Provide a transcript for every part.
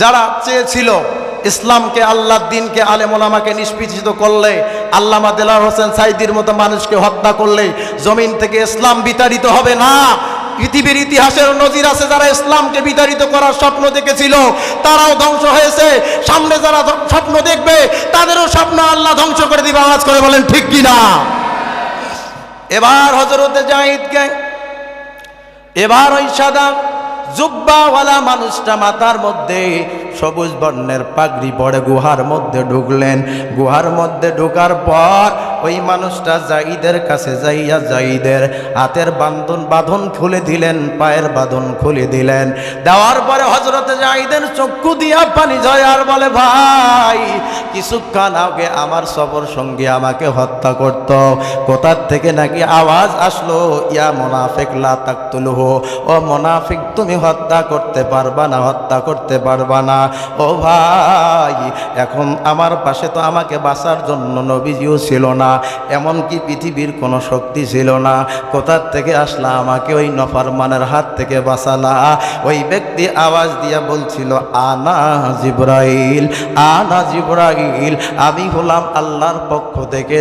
যারা চেয়েছিল ইসলামকে আল্লাহ দিনকে আলেমোলামাকে নিষ্পিষিত করলে, আল্লামা দেলার হোসেন সাইদির মতো মানুষকে হত্যা করলে, জমিন থেকে ইসলাম বিতাড়িত হবে না। পৃথিবীর ইতিহাসের নজির আছে যারা ইসলামকে বিতাড়িত করার স্বপ্ন দেখেছিল, তারাও ধ্বংস হয়েছে। সামনে যারা স্বপ্ন দেখবে, তাদেরও স্বপ্ন আল্লাহ ধ্বংস করে দিবে। আওয়াজ করে বলেন, ঠিক কিনা এবার হজরতে জাহিদকে এবার ওই সাদা জুব্বাওয়ালা মানুষটা মাথার মধ্যে সবুজ বর্ণের পাগড়ি পরে গুহার মধ্যে ঢুকলেন। গুহার মধ্যে ঢোকার পর ওই মানুষটা জাইদের কাছে যাইয়া জাইদের হাতের বান্ধন বাঁধন খুলে দিলেন, পায়ের বাঁধন খুলে দিলেন। দেওয়ার পরে হজরতে জাইদের চক্ষু দিয়া পানি যায় আর বলে, ভাই, কিছুক্ষণ আগে আমার সবর সঙ্গে আমাকে হত্যা করত। কোথার থেকে নাকি আওয়াজ আসলো? ইয়া মোনাফিক, লা তাকতুলহু। ও মোনাফিক, তুমি হত্যা করতে পারবা না, হত্যা করতে পারবা না। ও ভাই, এখন আমার পাশে তো আমাকে বাঁচার জন্য নবীজিও ছিল না, এমনকি পৃথিবীর কোনো শক্তি ছিল না। কোথার থেকে আসলা আমাকে ওই নফরমানের হাত থেকে বাঁচালা? ওই ব্যক্তি আওয়াজ দিয়া বলছিল, আনা জিব্রাইল আনা জিব্রাইল, আমি হলাম আল্লাহর পক্ষ থেকে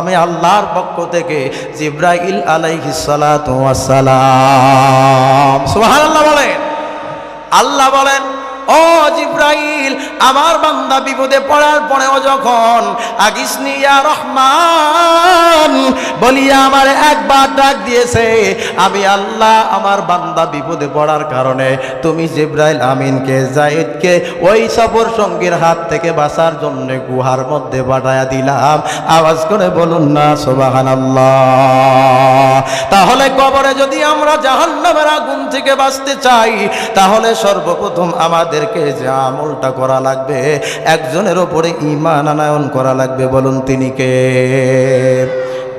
আমি আল্লাহর পক্ষ থেকে জিব্রাইল আলাইহিস সালাতু ওয়াস সালাম। সুবহানাল্লাহ বলেন। আল্লাহ বলেন ও জিব্রাইল, আমার বান্দা বিপদে পড়ার পরেও যখন আগিসনিয়া রহমান, বলিয়া আমার একবার ডাক দিয়েছে, আমি আল্লাহ আমার বান্দা বিপদে পড়ার কারণে তুমি জিব্রাইল আমিনকে, জায়েদকে ওই সফর সঙ্গীর হাত থেকে বাঁচার জন্য গুহার মধ্যে পাঠায়া দিলাম। আওয়াজ করে বলুন না সোবাহান তাহলে কবরে যদি আমরা জাহান্নামের আগুন থেকে বাঁচতে চাই, তাহলে সর্বপ্রথম আমাদেরকে যে আমলটা করা লাগবে একজনের ওপরে ইমান আনায়ন করা লাগবে বলুন তিনি কে?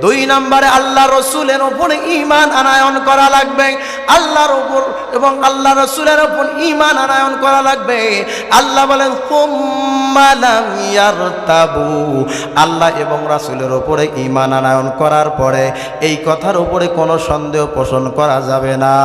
দুই নম্বরে আল্লাহ রসুলের ওপরে ইমান আনায়ন করা লাগবে। আল্লাহর ওপর এবং আল্লাহ রসুলের ওপর ইমান আনায়ন করা লাগবে। আল্লাহ বলেন "সুম্মা লাম ইয়ারতাবু।" আল্লাহ এবং রাসুলের ওপরে ইমান আনায়ন করার পরে এই কথার উপরে কোনো সন্দেহ পোষণ করা যাবে না।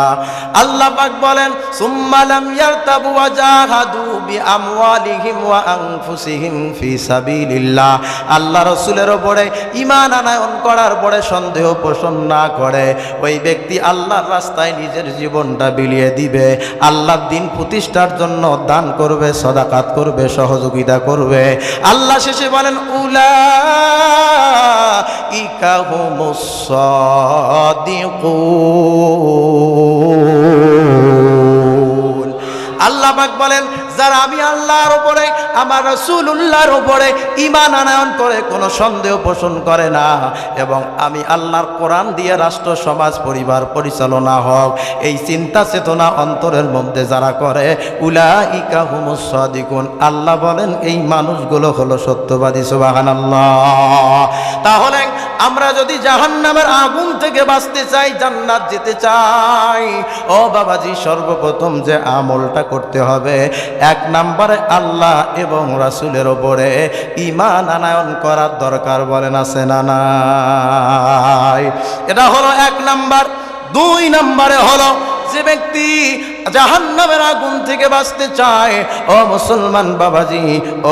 আল্লাহ পাক বলেন "সুম্মা লাম ইয়ারতাবু ওয়া জাহাদু বিআমওয়ালিহিম ওয়া আনফুসিহিম ফি সাবিলিল্লাহ। আল্লাহ রসুলের ওপরে ইমান আনায়ন করার পরে সন্দেহ পোষণ না করে, ওই ব্যক্তি আল্লাহর রাস্তায় নিজের জীবনটা বিলিয়ে দিবে, আল্লাহর দিন প্রতিষ্ঠার জন্য দান করবে, সদাকাত করবে, সহযোগিতা করবে। আল্লাহ শেষে বলেন উলা আল্লাহ বলেন যারা আমি আল্লাহর উপরে, আমার রসুল্লাহর উপরে ইমান আনায়ন করে, কোনো সন্দেহ পোষণ করে না। এবং আমি আল্লাহর কোরআন দিয়ে রাষ্ট্র, সমাজ, পরিবার পরিচালনা হোক এই চিন্তা চেতনা অন্তরের মধ্যে যারা করে উলা ইকা হুমুসাদিকুন আল্লাহ বলেন, এই মানুষগুলো হলো সত্যবাদী সুবাহান আল্লাহ তাহলে আমরা যদি জাহান্নামের আগুন থেকে বাঁচতে চাই, জান্নাত যেতে চাই। ও বাবাজি, সর্বপ্রথম যে আমলটা করতে হবে, এক নম্বরে আল্লাহ এবং রাসুলের ওপরে ইমান আনায়ন করার দরকার বলেন, আছে না এটা হলো এক নাম্বার। দুই নম্বরে হলো যে ব্যক্তি জাহান্নামের আগুন থেকে বাঁচতে চায়। ও মুসলমান বাবাজি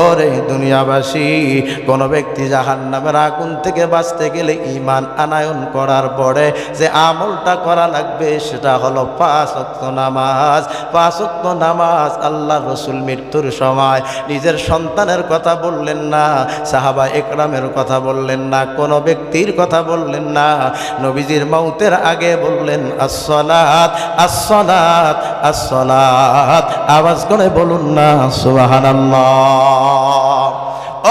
ও রে দুনিয়াবাসী, কোনো ব্যক্তি জাহান্নামের আগুন থেকে বাঁচতে গেলে ইমান আনায়ন করার পরে যে আমলটা করা লাগবে, সেটা হলো পাঁচ অক্ত নামাজ। পাঁচ অক্ত নামাজ আল্লাহ রসুল মৃত্যুর সময়। নিজের সন্তানের কথা বললেন না, সাহাবা একরামের কথা বললেন না, কোনো ব্যক্তির কথা বললেন না। নবীজির মৌতের আগে বললেন আসলাত আসলাত আসলাত আওয়াজ করে বলুন না সুবহানাল্লাহ।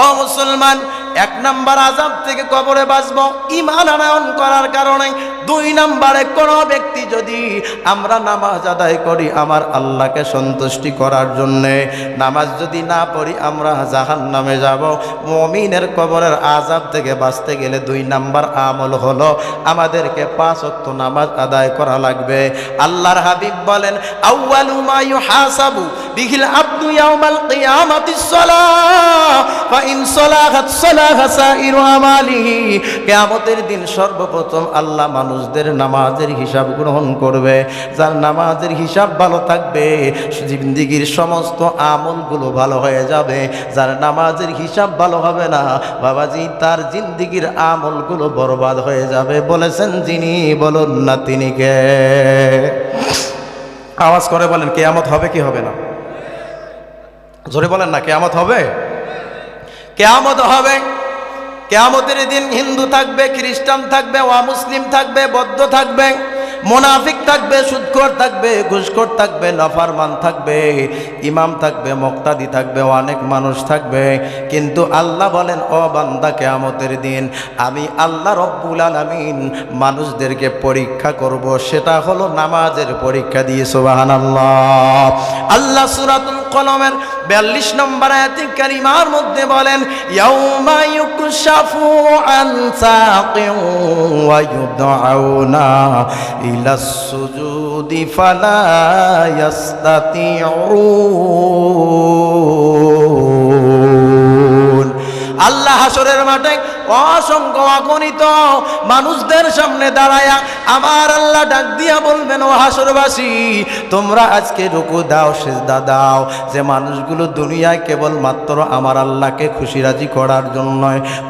ও মুসলমান এক নাম্বার আজাব থেকে কবরে বাঁচব ইমান আনায়ন করার কারণে। দুই নাম্বারে কোনো ব্যক্তি যদি আমরা নামাজ আদায় করি আমার আল্লাহকে সন্তুষ্টি করার জন্যে, নামাজ যদি না পড়ি আমরা জাহান নামে যাব। মমিনের কবরের আজাব থেকে বাঁচতে গেলে দুই নাম্বার আমল হলো আমাদেরকে পাঁচ অক্ত নামাজ আদায় করা লাগবে। আল্লাহর হাবিব বলেন, আউয়ালু মা আবদু ইয়াউমাল কিয়ামাতিস সালাহ, ফা ইন সালাহাত সালাহা সাইরু আমালিহি কিয়ামতের দিন সর্বপ্রথম আল্লাহ মানুষদের নামাজের হিসাব গ্রহণ করবে। যার নামাজের হিসাব ভালো থাকবে, জিন্দিগির সমস্ত আমলগুলো ভালো হয়ে যাবে। যার নামাজের হিসাব ভালো হবে না, বাবাজি, তার জিন্দিগির আমলগুলো বরবাদ হয়ে যাবে। বলেছেন যিনি, বলুন না তিনি কে? আওয়াজ করে বলেন, কেয়ামত হবে কি হবে না? জোরে বলেন না, কেয়ামত হবে? কেয়ামত হবে। কেয়ামতের দিন হিন্দু থাকবে, খ্রিস্টান থাকবে মুসলিম থাকবে, বৌদ্ধ থাকবে, মোনাফিক থাকবে, সুদখোর থাকবে, ঘুষখোর থাকবে, নফারমান থাকবে, ইমাম থাকবে, মুক্তাদি থাকবে, অনেক মানুষ থাকবে। কিন্তু আল্লাহ বলেন, ও বান্দা, কেয়ামতের দিন আমি আল্লাহ রব্বুল আলামিন মানুষদেরকে পরীক্ষা করব। সেটা হলো নামাজের পরীক্ষা দিয়ে সোবাহান আল্লাহ আল্লাহ সুরাতুল কলমের বিয়াল্লিশ নম্বর আয়াতে কারিমার মধ্যে বলেন, ইয়াউমা ইউকশাফু আন সাকিন ওয়া ইউদআউনা ইলা সুজুদি ফালা ইয়াস্তাতিউন। আল্লাহ হাসরের মাঠে অসংখ্য অগণিত মানুষদের সামনে দাঁড়ায়া আমার আল্লাহ ডাক দিয়া বলবেন, ও হাসরবাসী, তোমরা আজকে রুকু দাও, সেজদা দাও। যে মানুষগুলো দুনিয়ায় কেবল মাত্র আমার আল্লাহকে খুশি রাজি করার জন্য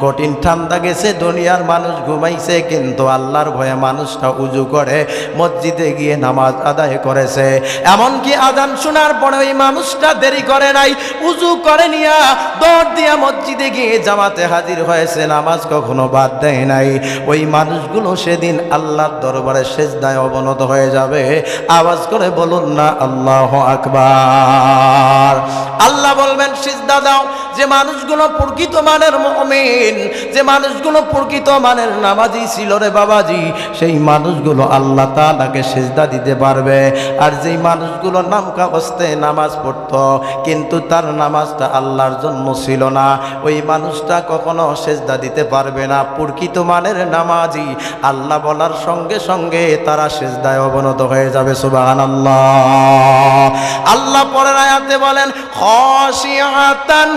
কঠিন ঠান্ডা গেছে, দুনিয়ার মানুষ ঘুমাইছে, কিন্তু আল্লাহর ভয়ে মানুষটা উজু করে মসজিদে গিয়ে নামাজ আদায় করেছে। এমনকি আজান শোনার পরে ওই মানুষটা দেরি করে নাই, উজু করে নিয়া দৌড় দিয়া মসজিদে গিয়ে জামাতে হাজির হয়েছে। নামাজ কখনো বাদ দেয় নাই। ওই মানুষগুলো সেদিন আল্লাহর দরবারে সেজদায় অবনত হয়ে যাবে। আওয়াজ করে বলুন না, আল্লাহ আকবার। আল্লাহ বলবেন, সিজদা দাও। যে মানুষগুলো প্রকৃত মানের মমিন, যে মানুষগুলো প্রকৃত মানের নামাজি ছিল রে বাবাজি, সেই মানুষগুলো আল্লাহ তাআলাকে সেজদা দিতে পারবে। আর যেই মানুষগুলো নাম কাগজতে নামাজ পড়তো, কিন্তু তার নামাজটা আল্লাহর জন্য ছিল না। ওই মানুষটা কখনো সেজদা দিতে পারবে না। প্রকৃত মানের নামাজি, আল্লাহ বলার সঙ্গে সঙ্গে তারা সেজদায় অবনত হয়ে যাবে সুবাহান আল্লাহ আল্লাহ পরের আয়াতে বলেন, খশিয়াতান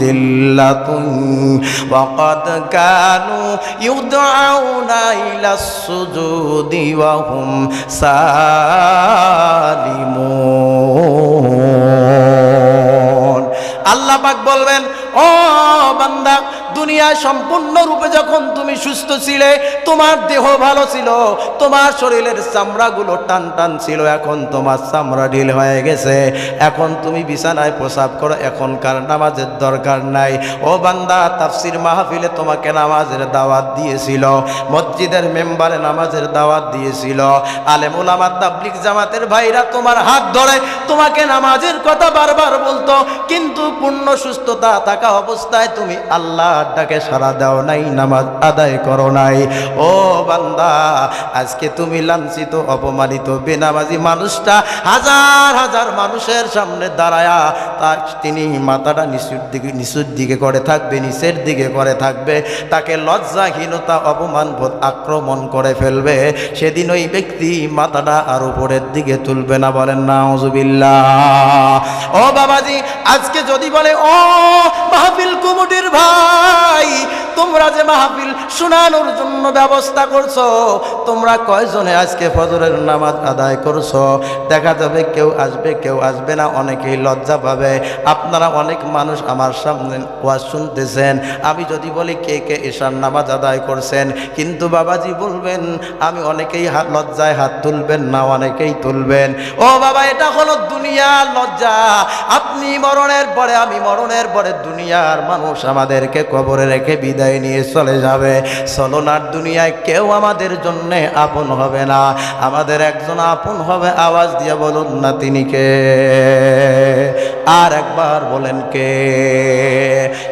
জিল্লাতুন ওয়া ক্বাদ কানু ইউদআউনা ইলাস সুজুদি ওয়া হুম সালিমুন আল্লাহ পাক বলবেন, ও বান্দা দুনিয়ায় সম্পূর্ণরূপে যখন তুমি সুস্থ ছিলে, তোমার দেহ ভালো ছিল, তোমার শরীরের চামড়াগুলো টান টান ছিল, এখন তোমার চামড়া ঢিল হয়ে গেছে। এখন তুমি বিছানায় প্রসাব করো, এখনকার নামাজের দরকার নাই। ও বান্দা, তাফসির মাহফিলে তোমাকে নামাজের দাওয়াত দিয়েছিল, মসজিদের মেম্বারে নামাজের দাওয়াত দিয়েছিল। আলেমুল আমার তাবলিক জামাতের ভাইরা তোমার হাত ধরে তোমাকে নামাজের কথা বারবার বলতো, কিন্তু পূর্ণ সুস্থতা থাকা অবস্থায় তুমি আল্লাহ ডাকে সারা দাও নাই, নামাজ আদায় করো নাই। ও বান্দা, আজকে তুমি লাঞ্ছিত, অপমানিত, বেনামাজি মানুষটা হাজার হাজার মানুষের সামনে দাঁড়ায়া তার তিনি মাথাটা নিচুর দিকে নিচুর দিকে করে থাকবে, নিচের দিকে করে থাকবে। তাকে লজ্জাহীনতা, অপমান, বোধ আক্রমণ করে ফেলবে। সেদিন ওই ব্যক্তি মাথাটা আর উপরের দিকে তুলবে না বলেন না অজুবিল্লাহ ও বাবাজি, আজকে যদি বলে, ও মাহফিল কুমুটির ভাই নাই তোমরা যে মাহফিল শোনানোর জন্য ব্যবস্থা করছ, তোমরা কয়জনে আজকে ফজরের নামাজ আদায় করছ? দেখা যাবে কেউ আসবে কেউ আসবে না, অনেকেই লজ্জা পাবে। আপনারা অনেক মানুষ আমার সামনে ওয়াজ শুনতেছেন। আমি যদি বলি কে কে ঈশান নামাজ আদায় করছেন, কিন্তু বাবাজি বলবেন, আমি অনেকেই হাত লজ্জায় হাত তুলবেন না, অনেকেই তুলবেন। ও বাবা, এটা হলো দুনিয়ার লজ্জা। আপনি মরণের পরে, আমি মরণের পরে দুনিয়ার মানুষ আমাদেরকে কবরে রেখে বিদায় নিয়ে চলে যাবে। চলনার দুনিয়ায় কেউ আমাদের জন্য আপন হবে না। আমাদের একজন আপন হবে, আওয়াজ দিয়ে বলুন না তিনি কে? আর একবার বলেন কে?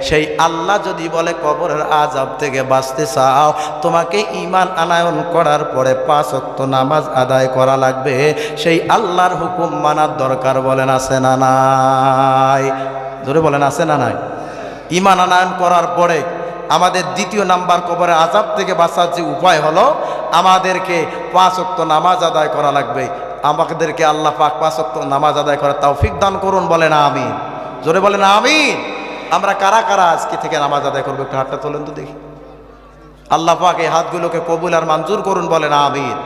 সেই আল্লাহ যদি বলে কবরের আজাব থেকে বাঁচতে চাও, তোমাকে ইমান আনায়ন করার পরে পাঁচ অক্ত নামাজ আদায় করা লাগবে। সেই আল্লাহর হুকুম মানার দরকার বলেন, আছে না নাই? ধরে বলেন, আছে না নাই? ইমান আনায়ন করার পরে আমাদের দ্বিতীয় নাম্বার কবরের আজাব থেকে বাঁচার যে উপায় হলো, আমাদেরকে পাঁচ অক্ত নামাজ আদায় করা লাগবে। আমাদেরকে আল্লাহ পাক পাঁচ অক্ত নামাজ আদায় করার তৌফিক দান করুন বলে না আমি জোরে বলে না আমি আমরা কারা কারা আজকে থেকে নামাজ আদায় করব? একটু হাতটা তোলেন তো দেখি। আল্লাহ পাক এই হাতগুলোকে কবুল আর মঞ্জুর করুন না আমিন।